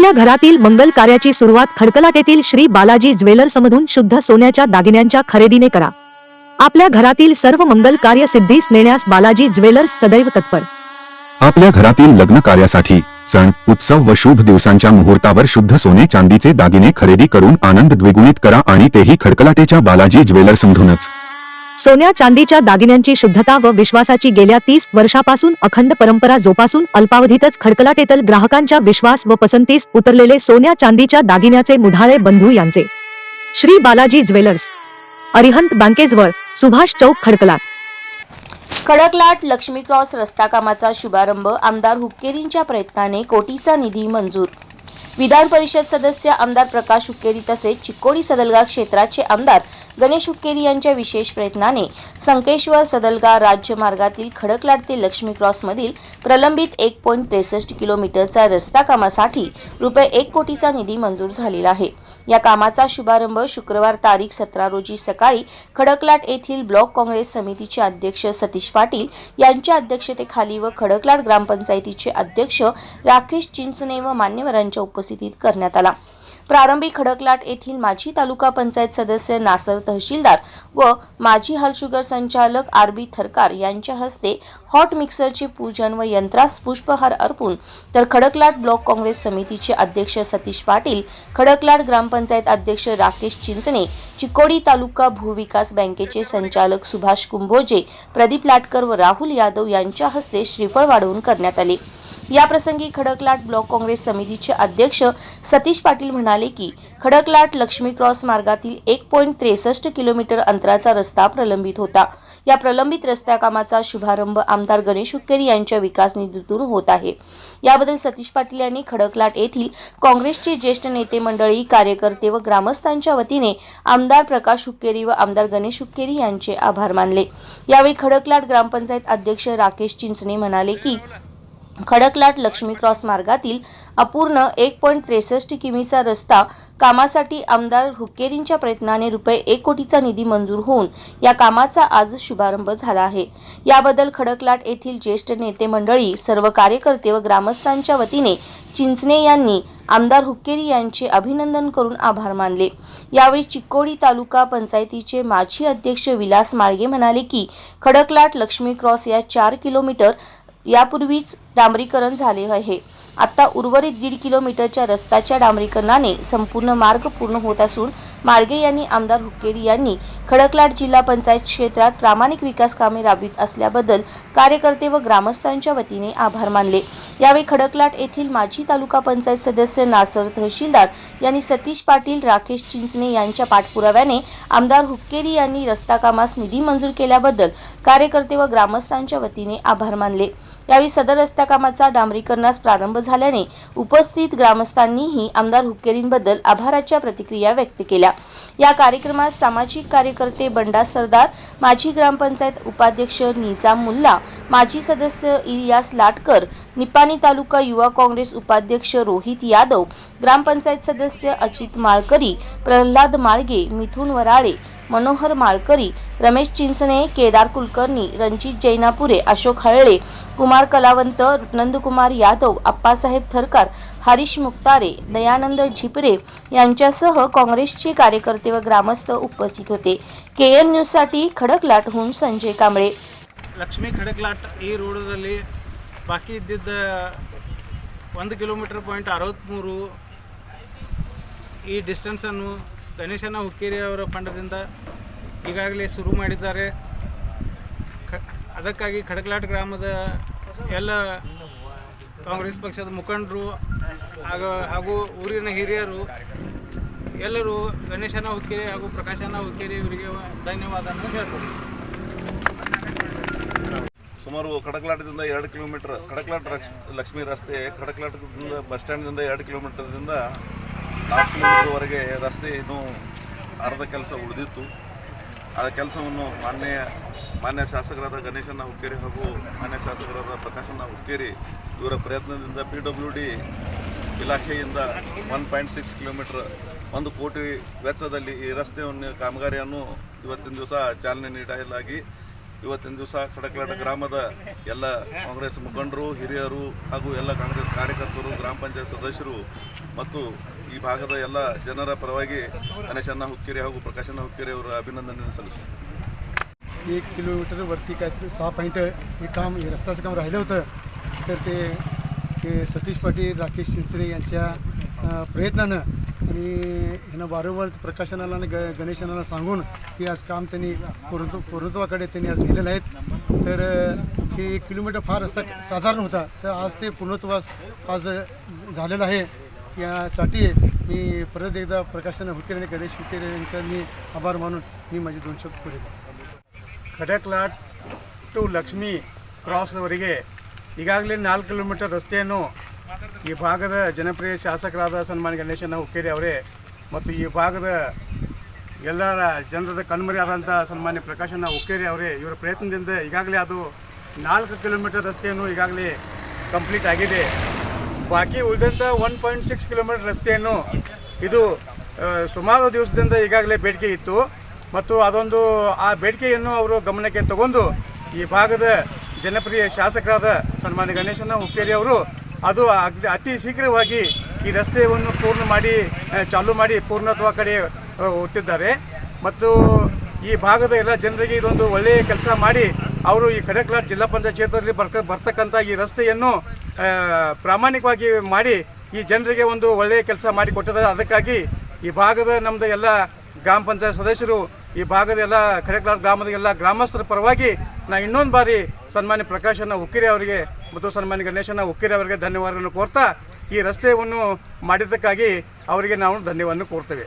आपल्या घरातील मंगल कार्याची सुरुवात खडकलाटेतील श्री बालाजी ज्वेलर्समधून शुद्ध सोन्याच्या दागिन्यांच्या खरेदीने करा. आपल्या घरातील सर्व मंगल कार्य सिद्धीस नेण्यास बालाजी ज्वेलर्स सदैव तत्पर. आपल्या घरातील लग्न कार्यासाठी सण उत्सव व शुभ दिवसांच्या मुहूर्तावर शुद्ध सोने चांदीचे दागिने खरेदी करून आनंद द्विगुणित करा आणि तेही खडकलाटेच्या बालाजी ज्वेलर्समधूनच सोन्या चांदीच्या दागिन्यांची शुद्धता व विश्वासाची गेल्या तीस वर्षापासून अखंड परंपरा जोपासून अल्पावधीतच खडकलाटेतल ग्राहकांच्या विश्वास व पसंतीस उतरलेले सोन्या चांदीच्या दागिन्याचे मुढाळे बंधू यांचे. श्री बालाजी ज्वेलर्स अरिहंत बँकेजवळ सुभाष चौक खडकलाट खडकलाट लक्ष्मी क्रॉस रस्ता कामाचा शुभारंभ आमदार हुक्केरींच्या प्रयत्नाने कोटीचा निधी मंजूर विधान परिषद सदस्य आमदार प्रकाश हुक्केरी तसेच चिक्कोडी सदलगा क्षेत्राचे आमदार गणेश हुक्केरी यांच्या विशेष प्रयत्नाने संकेश्वर सदलगा राज्यमार्गातील खडकलाट ते लक्ष्मी क्रॉसमधील प्रलंबित एक पॉईंट त्रेसष्ट किलोमीटरचा रस्ता कामासाठी रुपये एक कोटीचा निधी मंजूर झालेला आहे. या कामाचा शुभारंभ शुक्रवार तारीख सतरा रोजी सकाळी खडकलाट येथील ब्लॉक काँग्रेस समितीचे अध्यक्ष सतीश पाटील यांच्या अध्यक्षतेखाली व खडकलाट ग्रामपंचायतीचे अध्यक्ष राकेश चिंचणे व मान्यवरांच्या उपस्थितीत करण्यात आला. प्रारंभी खडकलाट येथील माजी तालुका पंचायत सदस्य नासर तहसीलदार व माजी हालशुगर संचालक आर बी थरकार यांच्या हस्ते हॉट मिक्सरचे पूजन व यंत्रास पुष्पहार अर्पून तर खडकलाट ब्लॉक काँग्रेस समितीचे अध्यक्ष सतीश पाटील खडकलाट ग्रामपंचायत अध्यक्ष राकेश चिंचणे चिकोडी तालुका भूविकास बँकेचे संचालक सुभाष कुंभोजे प्रदीप लाटकर व राहुल यादव यांच्या हस्ते श्रीफळ वाढवून करण्यात आले. याप्रसंगी खडकलाट ब्लॉक काँग्रेस समितीचे अध्यक्ष सतीश पाटील म्हणाले की खडकलाट लक्ष्मी क्रॉस मार्गातील एक पॉईंट त्रेसष्ट किलोमीटर अंतराचा रस्ता प्रलंबित होता. या प्रलंबित रस्त्या कामाचा शुभारंभ आमदार गणेश हुक्केरी यांच्या विकास निधीतून होत आहे. याबद्दल सतीश पाटील यांनी खडकलाट येथील काँग्रेसचे ज्येष्ठ नेते मंडळी कार्यकर्ते व ग्रामस्थांच्या वतीने आमदार प्रकाश हुक्केरी व आमदार गणेश हुक्केरी यांचे आभार मानले. यावेळी खडकलाट ग्रामपंचायत अध्यक्ष राकेश चिंचणे म्हणाले की खडकलाट लक्ष्मी क्रॉस मार्गातील अपूर्ण एक पॉईंट त्रेसष्ट किमीचा रस्ता कामासाठी आमदार हुक्केरींच्या प्रयत्नाने रुपये एक कोटीचा निधी मंजूर होऊन या कामाचा आज शुभारंभ झाला आहे. याबद्दल खडकलाट येथील ज्येष्ठ नेते मंडळी सर्व कार्यकर्ते व ग्रामस्थांच्या वतीने चिंचणे यांनी आमदार हुक्केरी यांचे अभिनंदन करून आभार मानले. यावेळी चिक्कोडी तालुका पंचायतीचे माजी अध्यक्ष विलास माळगे म्हणाले की खडकलाट लक्ष्मी क्रॉस या चार किलोमीटर यापूर्वीच डांबरीकरण झाले आहे. आता उर्वरित दीड किलोमीटरच्या रस्त्याच्या डांबरीकरणाने संपूर्ण मार्ग पूर्ण होत असून मार्गे यांनी आमदार हुक्केरी यांनी खडकलाट जिल्हा पंचायत क्षेत्रात प्रामाणिक विकास कामे राबवित असल्याबद्दल कार्यकर्ते व ग्रामस्थांच्या वतीने आभार मानले. यावेळी खडकलाट येथील माजी तालुका पंचायत सदस्य नासर तहसीलदार यांनी सतीश पाटील राकेश चिंचणे यांच्या पाठपुराव्याने आमदार हुक्केरी यांनी रस्ता कामास निधी मंजूर केल्याबद्दल कार्यकर्ते व ग्रामस्थांच्या वतीने आभार मानले. यावेळी सदर रस्त्या कामाचा डांबरीकरणास प्रारंभ झाल्याने उपस्थित ग्रामस्थांनीही आमदार हुक्केरींबद्दल आभाराच्या प्रतिक्रिया व्यक्त केल्या. या कार्यक्रमात सामाजिक कार्यकर्ते बंडा सरदार माजी ग्रामपंचायत उपाध्यक्ष निजाम मुल्ला माजी सदस्य इलियास लाटकर निपाणी तालुका युवा काँग्रेस उपाध्यक्ष रोहित यादव ग्रामपंचायत सदस्य अजित माळकरी प्रल्हाद माळगे मिथुन वराळे मनोहर माळकरी रमेश चिंचणे केदार कुलकर्णी रणजित जैनापुरे अशोक हळळे कुमार कलावंत नंदकुमार यादव आप्पासाहेब थरकार हरीश मुक्तारे दयानंद झिपरे यांच्यासह काँग्रेसचे कार्यकर्ते व ग्रामस्थ उपस्थित होते के एन न्यूजसाठी खडकलाटहून संजय कांबळे ಲಕ್ಷ್ಮೀ ಖಡಕ್ಲಾಟ್ ಈ ರೋಡದಲ್ಲಿ ಬಾಕಿ ಇದ್ದಿದ್ದ ಒಂದು ಕಿಲೋಮೀಟರ್ ಪಾಯಿಂಟ್ ಅರವತ್ತ್ಮೂರು ಈ ಡಿಸ್ಟೆನ್ಸನ್ನು ಗಣೇಶನ ಹುಕ್ಕೇರಿ ಅವರ ಫಂಡದಿಂದ ಈಗಾಗಲೇ ಶುರು ಮಾಡಿದ್ದಾರೆ ಕ ಅದಕ್ಕಾಗಿ ಖಡಕ್ಲಾಟ್ ಗ್ರಾಮದ ಎಲ್ಲ ಕಾಂಗ್ರೆಸ್ ಪಕ್ಷದ ಮುಖಂಡರು ಹಾಗೂ ಹಾಗೂ ಊರಿನ ಹಿರಿಯರು, ಎಲ್ಲರೂ ಗಣೇಶನ ಹುಕ್ಕೇರಿ ಹಾಗೂ ಪ್ರಕಾಶನ ಹುಕ್ಕೇರಿ ಇವರಿಗೆ ಧನ್ಯವಾದ ಹೇಳ್ತಾರೆ ಸುಮಾರು ಕಡಕಲಾಟದಿಂದ ಎರಡು ಕಿಲೋಮೀಟರ್ ಕಡಕಲಾಟ ಲಕ್ಷ್ಮಿ ರಸ್ತೆ ಕಡಕಲಾಟದಿಂದ ಬಸ್ ಸ್ಟ್ಯಾಂಡ್ದಿಂದ ಎರಡು ಕಿಲೋಮೀಟರ್ದಿಂದ ನಾಲ್ಕು ಕಿಲೋಮೀಟರ್ವರೆಗೆ ರಸ್ತೆ ಇನ್ನೂ ಅರ್ಧ ಕೆಲಸ ಉಳಿದಿತ್ತು. ಆ ಕೆಲಸವನ್ನು ಮಾನ್ಯ ಮಾನ್ಯ ಶಾಸಕರಾದ ಗಣೇಶನ ಹುಕ್ಕೇರಿ ಹಾಗೂ ಮಾನ್ಯ ಶಾಸಕರಾದ ಪ್ರಕಾಶನ ಹುಕ್ಕೇರಿ ಇವರ ಪ್ರಯತ್ನದಿಂದ ಪಿ ಡಬ್ಲ್ಯೂ ಡಿ ಇಲಾಖೆಯಿಂದ ಒನ್ ಪಾಯಿಂಟ್ ಸಿಕ್ಸ್ ಕಿಲೋಮೀಟರ್ ಒಂದು ಕೋಟಿ ವೆಚ್ಚದಲ್ಲಿ ಈ ರಸ್ತೆಯನ್ನು ಕಾಮಗಾರಿಯನ್ನು ಇವತ್ತಿನ ದಿವಸ ಚಾಲನೆ ನೀಡಲಾಗಿ, ಇವತ್ತಿನ ದಿವಸ ಖಡಕ್ಲಾಟ ಗ್ರಾಮದ ಎಲ್ಲ ಕಾಂಗ್ರೆಸ್ ಮುಖಂಡರು, ಹಿರಿಯರು ಹಾಗೂ ಎಲ್ಲ ಕಾಂಗ್ರೆಸ್ ಕಾರ್ಯಕರ್ತರು, ಗ್ರಾಮ ಪಂಚಾಯತ್ ಸದಸ್ಯರು ಮತ್ತು ಈ ಭಾಗದ ಎಲ್ಲ ಜನರ ಪರವಾಗಿ ಗಣೇಶಣ್ಣ ಹುಕ್ಕೇರಿ ಹಾಗೂ ಪ್ರಕಾಶಣ್ಣ ಹುಕ್ಕೇರಿ ಅವರ ಅಭಿನಂದನೆ ಸಲ್ಲಿಸುತ್ತೇನೆ. एक किलोमीटरवरती काहीतरी सहा पॉईंट हे काम हे रस्त्याचं काम राहिलं होतं. तर ते ते सतीश पाटील राकेश चिंचरे यांच्या प्रयत्नानं आणि ह्यानं वारंवार प्रकाशनाला आणि ग गणेशनाला सांगून की आज काम त्यांनी पूर्ण पूर्णत्वाकडे त्यांनी आज नेलेलं आहेत. तर हे एक किलोमीटर फार रस्ता साधारण होता. तर आज ते पूर्णत्वास आज झालेलं आहे. यासाठी मी परत एकदा प्रकाशन हुकेर आणि गणेश हुकेर यांचा मी आभार मानून मी माझे दोन शब्द पुढे ಕಡಕ್ಲಾಟ್ ಟು ಲಕ್ಷ್ಮಿ ಕ್ರಾಸ್ವರೆಗೆ ಈಗಾಗಲೇ ನಾಲ್ಕು ಕಿಲೋಮೀಟರ್ ರಸ್ತೆಯನ್ನು ಈ ಭಾಗದ ಜನಪ್ರಿಯ ಶಾಸಕರಾದ ಸನ್ಮಾನ್ಯ ಗಣೇಶನ ಹುಕ್ಕೇರಿ ಅವರೇ ಮತ್ತು ಈ ಭಾಗದ ಎಲ್ಲರ ಜನರದ ಕಣ್ಮರಿ ಆದಂಥ ಸನ್ಮಾನ್ಯ ಪ್ರಕಾಶನ ಹುಕ್ಕೇರಿ ಅವರೇ, ಇವರ ಪ್ರಯತ್ನದಿಂದ ಈಗಾಗಲೇ ಅದು ನಾಲ್ಕು ಕಿಲೋಮೀಟರ್ ರಸ್ತೆಯನ್ನು ಈಗಾಗಲೇ ಕಂಪ್ಲೀಟ್ ಆಗಿದೆ. ಬಾಕಿ ಉಳಿದಂಥ ಒನ್ ಪಾಯಿಂಟ್ ಸಿಕ್ಸ್ ಕಿಲೋಮೀಟರ್ ರಸ್ತೆಯನ್ನು ಇದು ಸುಮಾರು ದಿವಸದಿಂದ ಈಗಾಗಲೇ ಬೇಡಿಕೆ ಇತ್ತು. ಮತ್ತು ಅದೊಂದು ಆ ಬೇಡಿಕೆಯನ್ನು ಅವರು ಗಮನಕ್ಕೆ ತಗೊಂಡು ಈ ಭಾಗದ ಜನಪ್ರಿಯ ಶಾಸಕರಾದ ಸನ್ಮಾನ್ಯ ಗಣೇಶನ ಹುಕ್ಕೇರಿ ಅವರು ಅದು ಅತಿ ಶೀಘ್ರವಾಗಿ ಈ ರಸ್ತೆಯನ್ನು ಪೂರ್ಣ ಮಾಡಿ ಚಾಲು ಮಾಡಿ ಪೂರ್ಣತ್ವ ಕಡೆ ಆ, ಹೋಗ್ತಿದ್ದಾರೆ ಮತ್ತು ಈ ಭಾಗದ ಎಲ್ಲ ಜನರಿಗೆ ಇದೊಂದು ಒಳ್ಳೆಯ ಕೆಲಸ ಮಾಡಿ ಅವರು ಈ ಕಡಕ್ಲಾಟ್ ಜಿಲ್ಲಾ ಪಂಚಾಯತ್ ಕ್ಷೇತ್ರದಲ್ಲಿ ಬರ್ಕ ಬರ್ತಕ್ಕಂಥ ಈ ರಸ್ತೆಯನ್ನು ಪ್ರಾಮಾಣಿಕವಾಗಿ ಮಾಡಿ ಈ ಜನರಿಗೆ ಒಂದು ಒಳ್ಳೆಯ ಕೆಲಸ ಮಾಡಿ ಕೊಟ್ಟಿದ್ದಾರೆ. ಅದಕ್ಕಾಗಿ ಈ ಭಾಗದ ನಮ್ಮದು ಎಲ್ಲ ಗ್ರಾಮ ಪಂಚಾಯತ್ ಸದಸ್ಯರು ಈ ಭಾಗದ ಎಲ್ಲ ಕರೆಕ್ಲಾರ್ ಗ್ರಾಮದ ಎಲ್ಲ ಗ್ರಾಮಸ್ಥರ ಪರವಾಗಿ ನಾ ಇನ್ನೊಂದು ಬಾರಿ ಸನ್ಮಾನ್ಯ ಪ್ರಕಾಶನ ಉಕ್ಕಿರಿ ಅವರಿಗೆ ಮತ್ತು ಸನ್ಮಾನ್ಯ ಗಣೇಶನ ಉಕ್ಕಿರಿ ಅವರಿಗೆ ಧನ್ಯವಾದಗಳನ್ನು ಕೋರ್ತಾ ಈ ರಸ್ತೆಯನ್ನು ಮಾಡಿದ್ದಕ್ಕಾಗಿ ಅವರಿಗೆ ನಾವು ಧನ್ಯವಾದವನ್ನು ಕೋರ್ತೇವೆ.